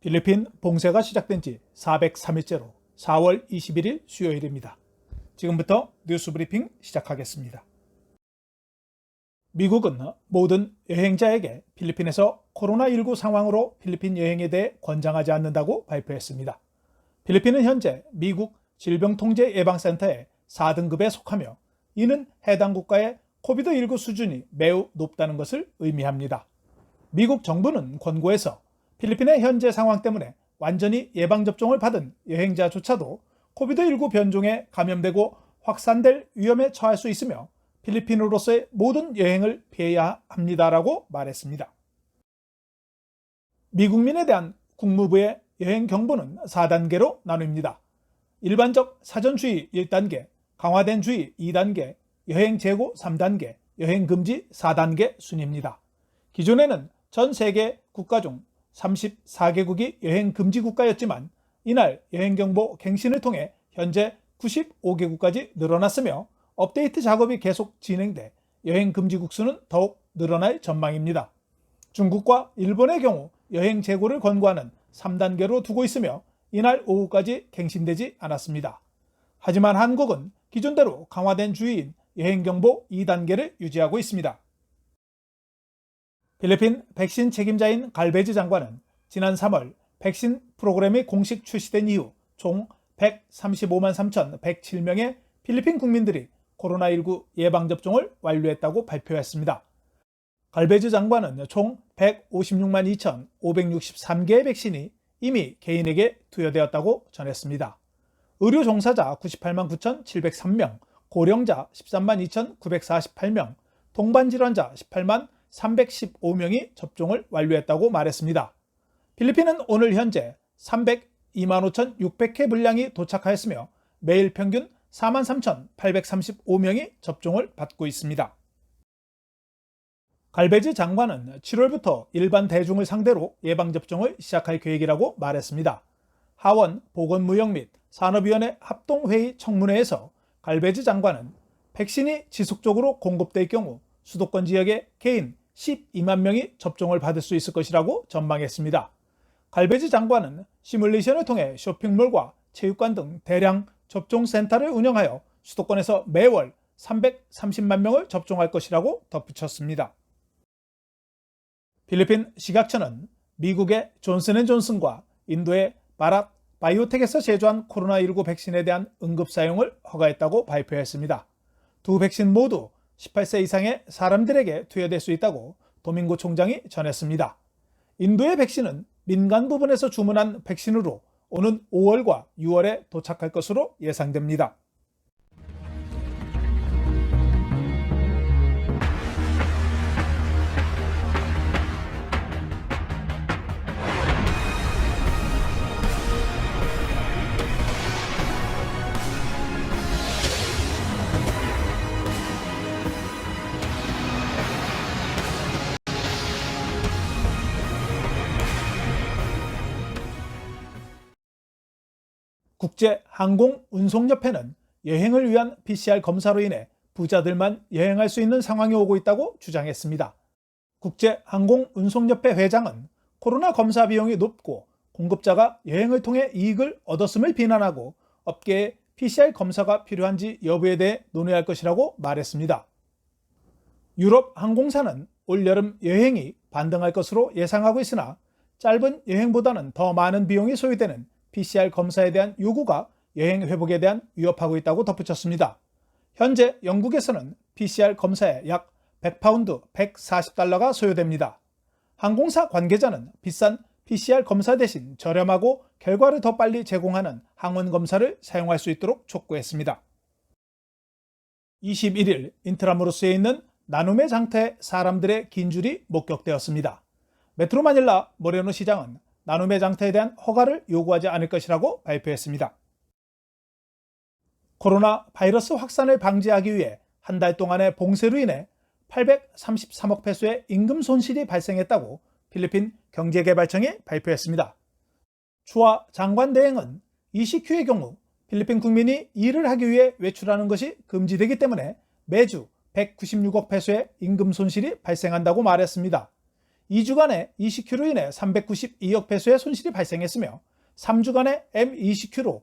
필리핀 봉쇄가 시작된 지 403일째로 4월 21일 수요일입니다. 지금부터 뉴스 브리핑 시작하겠습니다. 미국은 모든 여행자에게 필리핀에서 코로나19 상황으로 필리핀 여행에 대해 권장하지 않는다고 발표했습니다. 필리핀은 현재 미국 질병통제예방센터의 4등급에 속하며 이는 해당 국가의 코비드19 수준이 매우 높다는 것을 의미합니다. 미국 정부는 권고에서 필리핀의 현재 상황 때문에 완전히 예방접종을 받은 여행자조차도 코비드19 변종에 감염되고 확산될 위험에 처할 수 있으며 필리핀으로서의 모든 여행을 피해야 합니다라고 말했습니다. 미국민에 대한 국무부의 여행 경보는 4단계로 나뉩니다. 일반적 사전주의 1단계, 강화된 주의 2단계, 여행 재고 3단계, 여행 금지 4단계 순입니다. 기존에는 전 세계 국가 중 34개국이 여행 금지 국가였지만 이날 여행 경보 갱신을 통해 현재 95개국까지 늘어났으며 업데이트 작업이 계속 진행돼 여행 금지 국수는 더욱 늘어날 전망입니다. 중국과 일본의 경우 여행 재고를 권고하는 3단계로 두고 있으며 이날 오후까지 갱신되지 않았습니다. 하지만 한국은 기존대로 강화된 주의인 여행 경보 2단계를 유지하고 있습니다. 필리핀 백신 책임자인 갈베즈 장관은 지난 3월 백신 프로그램이 공식 출시된 이후 총 135만 3,107명의 필리핀 국민들이 코로나19 예방접종을 완료했다고 발표했습니다. 갈베즈 장관은 총 156만 2,563개의 백신이 이미 개인에게 투여되었다고 전했습니다. 의료 종사자 98만 9,703명, 고령자 13만 2,948명, 동반 질환자 18만 315명이 접종을 완료했다고 말했습니다. 필리핀은 오늘 현재 302만 5,600회 분량이 도착하였으며 매일 평균 4만 3,835명이 접종을 받고 있습니다. 갈베즈 장관은 7월부터 일반 대중을 상대로 예방접종을 시작할 계획이라고 말했습니다. 하원 보건무역 및 산업위원회 합동회의 청문회에서 갈베즈 장관은 백신이 지속적으로 공급될 경우 수도권 지역의 개인 12만 명이 접종을 받을 수 있을 것이라고 전망했습니다. 갈베즈 장관은 시뮬레이션을 통해 쇼핑몰과 체육관 등 대량 접종센터를 운영하여 수도권에서 매월 330만 명을 접종할 것이라고 덧붙였습니다. 필리핀 식약처는 미국의 존슨앤존슨과 인도의 바랏 바이오텍에서 제조한 코로나19 백신에 대한 응급 사용을 허가했다고 발표했습니다. 두 백신 모두 18세 이상의 사람들에게 투여될 수 있다고 도민고 총장이 전했습니다. 인도의 백신은 민간 부분에서 주문한 백신으로 오는 5월과 6월에 도착할 것으로 예상됩니다. 국제항공운송협회는 여행을 위한 PCR 검사로 인해 부자들만 여행할 수 있는 상황이 오고 있다고 주장했습니다. 국제항공운송협회 회장은 코로나 검사 비용이 높고 공급자가 여행을 통해 이익을 얻었음을 비난하고 업계에 PCR 검사가 필요한지 여부에 대해 논의할 것이라고 말했습니다. 유럽 항공사는 올여름 여행이 반등할 것으로 예상하고 있으나 짧은 여행보다는 더 많은 비용이 소요되는 PCR 검사에 대한 요구가 여행 회복에 대한 위협하고 있다고 덧붙였습니다. 현재 영국에서는 PCR 검사에 약 100파운드 140달러가 소요됩니다. 항공사 관계자는 비싼 PCR 검사 대신 저렴하고 결과를 더 빨리 제공하는 항원 검사를 사용할 수 있도록 촉구했습니다. 21일 인트라무로스에 있는 나눔의 장터에 사람들의 긴 줄이 목격되었습니다. 메트로 마닐라 모레노 시장은 나눔의 장터에 대한 허가를 요구하지 않을 것이라고 발표했습니다. 코로나 바이러스 확산을 방지하기 위해 한 달 동안의 봉쇄로 인해 833억 페소의 임금 손실이 발생했다고 필리핀 경제개발청이 발표했습니다. 추하 장관 대행은 이 시큐의 경우 필리핀 국민이 일을 하기 위해 외출하는 것이 금지되기 때문에 매주 196억 페소의 임금 손실이 발생한다고 말했습니다. 2주간의 ECQ로 인해 392억 배수의 손실이 발생했으며 3주간의 M20Q로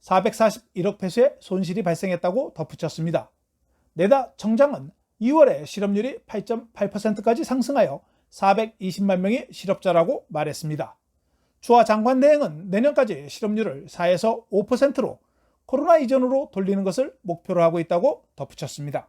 441억 배수의 손실이 발생했다고 덧붙였습니다. 내다 청장은 2월에 실업률이 8.8%까지 상승하여 420만 명이 실업자라고 말했습니다. 주화 장관 대행은 내년까지 실업률을 4에서 5%로 코로나 이전으로 돌리는 것을 목표로 하고 있다고 덧붙였습니다.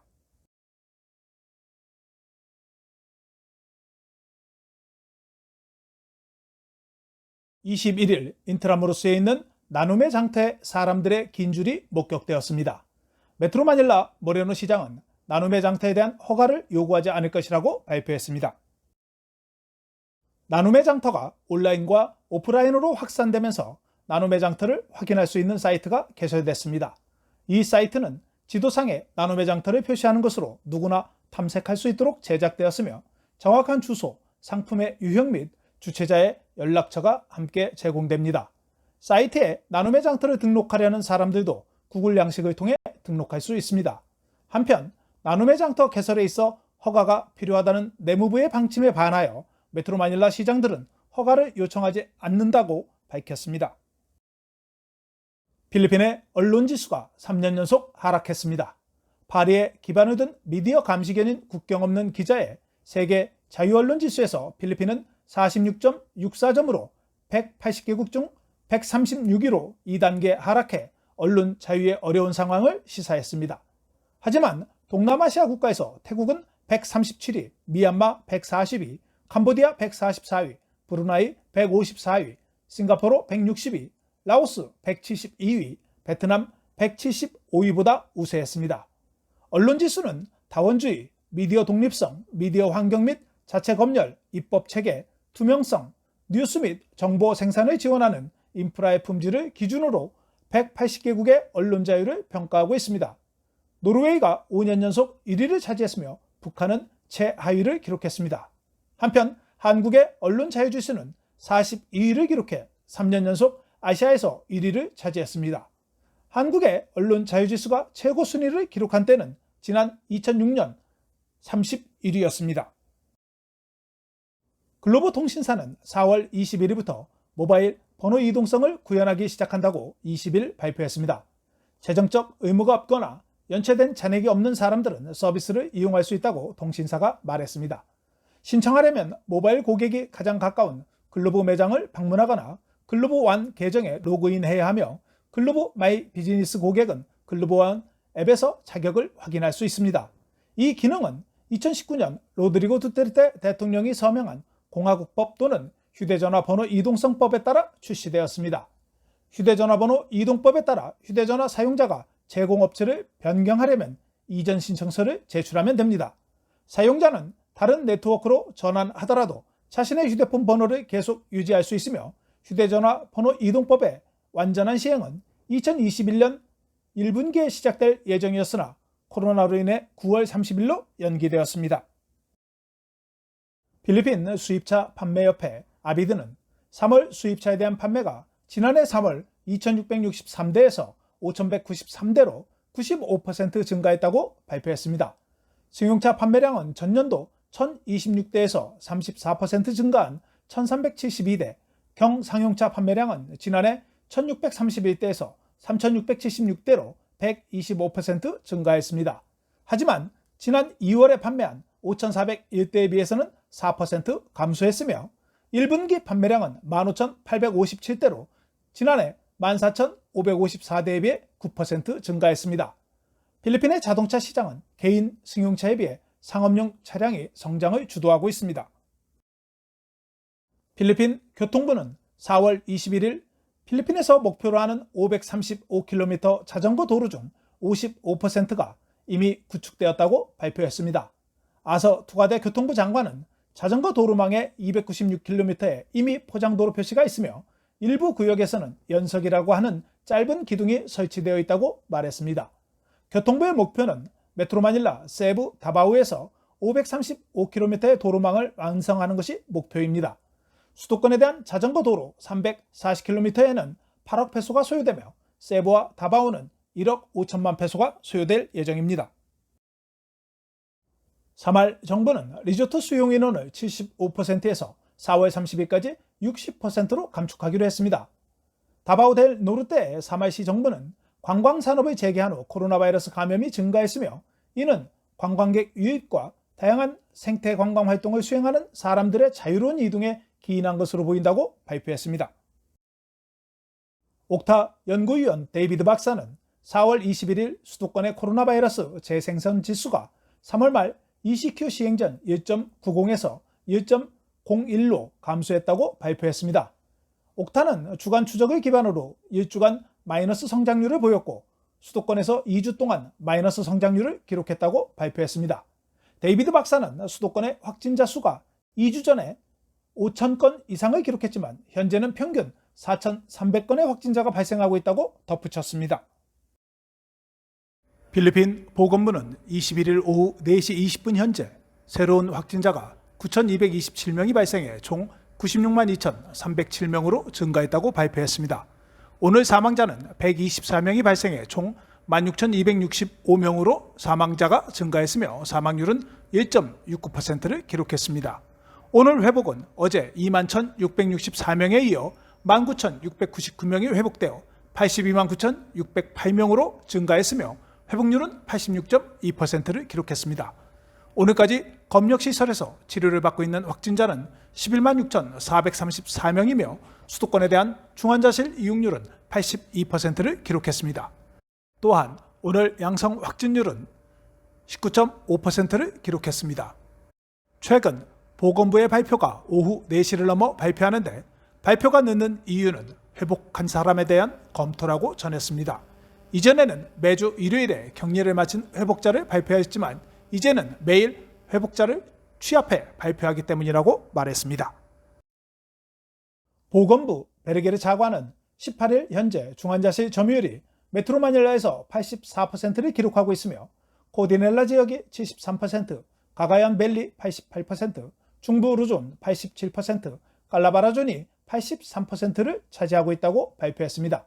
21일 인트라무로스에 있는 나눔의 장터에 사람들의 긴 줄이 목격되었습니다. 메트로 마닐라 모레노 시장은 나눔의 장터에 대한 허가를 요구하지 않을 것이라고 발표했습니다. 나눔의 장터가 온라인과 오프라인으로 확산되면서 나눔의 장터를 확인할 수 있는 사이트가 개설됐습니다. 이 사이트는 지도상에 나눔의 장터를 표시하는 것으로 누구나 탐색할 수 있도록 제작되었으며 정확한 주소, 상품의 유형 및 주최자의 연락처가 함께 제공됩니다. 사이트에 나눔의 장터를 등록하려는 사람들도 구글 양식을 통해 등록할 수 있습니다. 한편 나눔의 장터 개설에 있어 허가가 필요하다는 내무부의 방침에 반하여 메트로 마닐라 시장들은 허가를 요청하지 않는다고 밝혔습니다. 필리핀의 언론 지수가 3년 연속 하락했습니다. 파리에 기반을 둔 미디어 감시견인 국경 없는 기자의 세계 자유언론 지수에서 필리핀은 46.64점으로 180개국 중 136위로 2단계 하락해 언론 자유의 어려운 상황을 시사했습니다. 하지만 동남아시아 국가에서 태국은 137위, 미얀마 140위, 캄보디아 144위, 브루나이 154위, 싱가포르 160위, 라오스 172위, 베트남 175위보다 우세했습니다. 언론 지수는 다원주의, 미디어 독립성, 미디어 환경 및 자체 검열, 입법 체계, 투명성, 뉴스 및 정보 생산을 지원하는 인프라의 품질을 기준으로 180개국의 언론 자유를 평가하고 있습니다. 노르웨이가 5년 연속 1위를 차지했으며 북한은 최하위를 기록했습니다. 한편 한국의 언론 자유 지 수는 42위를 기록해 3년 연속 아시아에서 1위를 차지했습니다. 한국의 언론 자유 지 수가 최고 순위를 기록한 때는 지난 2006년 31위였습니다. 글로버 통신사는 4월 21일부터 모바일 번호 이동성을 구현하기 시작한다고 20일 발표했습니다. 재정적 의무가 없거나 연체된 잔액이 없는 사람들은 서비스를 이용할 수 있다고 통신사가 말했습니다. 신청하려면 모바일 고객이 가장 가까운 글로브 매장을 방문하거나 글로브 완 계정에 로그인해야 하며 글로브 마이 비즈니스 고객은 글로브 완 앱에서 자격을 확인할 수 있습니다. 이 기능은 2019년 로드리고 두테르테 대통령이 서명한 공화국법 또는 휴대전화 번호 이동성법에 따라 출시되었습니다. 휴대전화 번호 이동법에 따라 휴대전화 사용자가 제공업체를 변경하려면 이전 신청서를 제출하면 됩니다. 사용자는 다른 네트워크로 전환하더라도 자신의 휴대폰 번호를 계속 유지할 수 있으며 휴대전화 번호 이동법의 완전한 시행은 2021년 1분기에 시작될 예정이었으나 코로나로 인해 9월 30일로 연기되었습니다. 필리핀 수입차 판매협회 아비드는 3월 수입차에 대한 판매가 지난해 3월 2663대에서 5193대로 95% 증가했다고 발표했습니다. 승용차 판매량은 전년도 1026대에서 34% 증가한 1372대, 경상용차 판매량은 지난해 1631대에서 3676대로 125% 증가했습니다. 하지만 지난 2월에 판매한 5401대에 비해서는 4% 감소했으며 1분기 판매량은 15,857대로 지난해 14,554대에 비해 9% 증가했습니다. 필리핀의 자동차 시장은 개인 승용차에 비해 상업용 차량이 성장을 주도하고 있습니다. 필리핀 교통부는 4월 21일 필리핀에서 목표로 하는 535km 자전거 도로 중 55%가 이미 구축되었다고 발표했습니다. 아서 투가대 교통부 장관은 자전거 도로망의 296km에 이미 포장도로 표시가 있으며 일부 구역에서는 연석이라고 하는 짧은 기둥이 설치되어 있다고 말했습니다. 교통부의 목표는 메트로 마닐라 세부 다바우에서 535km의 도로망을 완성하는 것이 목표입니다. 수도권에 대한 자전거 도로 340km에는 8억 페소가 소요되며 세부와 다바우는 1억 5천만 페소가 소요될 예정입니다. 3월 정부는 리조트 수용 인원을 75%에서 4월 30일까지 60%로 감축하기로 했습니다. 다바오델 노르테의 사마시 정부는 관광 산업을 재개한 후 코로나 바이러스 감염이 증가했으며 이는 관광객 유입과 다양한 생태 관광 활동을 수행하는 사람들의 자유로운 이동에 기인한 것으로 보인다고 발표했습니다. 옥타 연구위원 데이비드 박사는 4월 21일 수도권의 코로나 바이러스 재생성 지수가 3월 말 ECQ 시행 전 1.90에서 1.01로 감소했다고 발표했습니다. 옥타는 주간 추적을 기반으로 1주간 마이너스 성장률을 보였고 수도권에서 2주 동안 마이너스 성장률을 기록했다고 발표했습니다. 데이비드 박사는 수도권의 확진자 수가 2주 전에 5천 건 이상을 기록했지만 현재는 평균 4,300건의 확진자가 발생하고 있다고 덧붙였습니다. 필리핀 보건부는 21일 오후 4시 20분 현재 새로운 확진자가 9,227명이 발생해 총 96만 2,307명으로 증가했다고 발표했습니다. 오늘 사망자는 124명이 발생해 총 16,265명으로 사망자가 증가했으며 사망률은 1.69%를 기록했습니다. 오늘 회복은 어제 21,664명에 이어 19,699명이 회복되어 82만 9,608명으로 증가했으며 회복률은 86.2%를 기록했습니다. 오늘까지 검역시설에서 치료를 받고 있는 확진자는 11만 6,434명이며 수도권에 대한 중환자실 이용률은 82%를 기록했습니다. 또한 오늘 양성 확진율은 19.5%를 기록했습니다. 최근 보건부의 발표가 오후 4시를 넘어 발표하는데 발표가 늦는 이유는 회복한 사람에 대한 검토라고 전했습니다. 이전에는 매주 일요일에 격리를 마친 회복자를 발표했지만 이제는 매일 회복자를 취합해 발표하기 때문이라고 말했습니다. 보건부 베르게르 차관은 18일 현재 중환자실 점유율이 메트로 마닐라에서 84%를 기록하고 있으며 코디넬라 지역이 73%, 가가얀 벨리 88%, 중부 루존 87%, 깔라바라존이 83%를 차지하고 있다고 발표했습니다.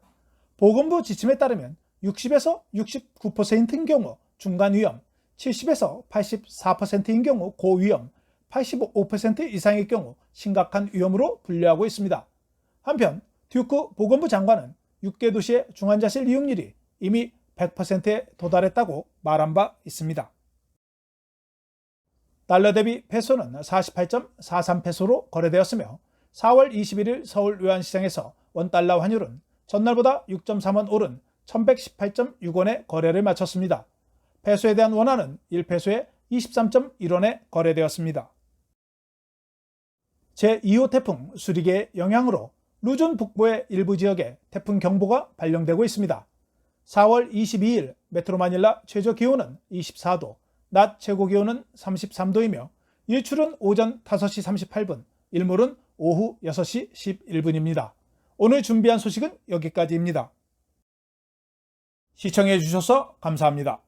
보건부 지침에 따르면 60에서 69%인 경우 중간 위험, 70에서 84%인 경우 고위험, 85% 이상의 경우 심각한 위험으로 분류하고 있습니다. 한편 듀크 보건부 장관은 6개 도시의 중환자실 이용률이 이미 100%에 도달했다고 말한 바 있습니다. 달러 대비 페소는 48.43페소로 거래되었으며 4월 21일 서울 외환시장에서 원달러 환율은 전날보다 6.3원 오른 1118.6원에 거래를 마쳤습니다. 페소에 대한 원화는 1페소에 23.1원에 거래되었습니다. 제2호 태풍 수리개의 영향으로 루존 북부의 일부 지역에 태풍 경보가 발령되고 있습니다. 4월 22일 메트로 마닐라 최저 기온은 24도, 낮 최고 기온은 33도이며 일출은 오전 5시 38분, 일몰은 오후 6시 11분입니다. 오늘 준비한 소식은 여기까지입니다. 시청해 주셔서 감사합니다.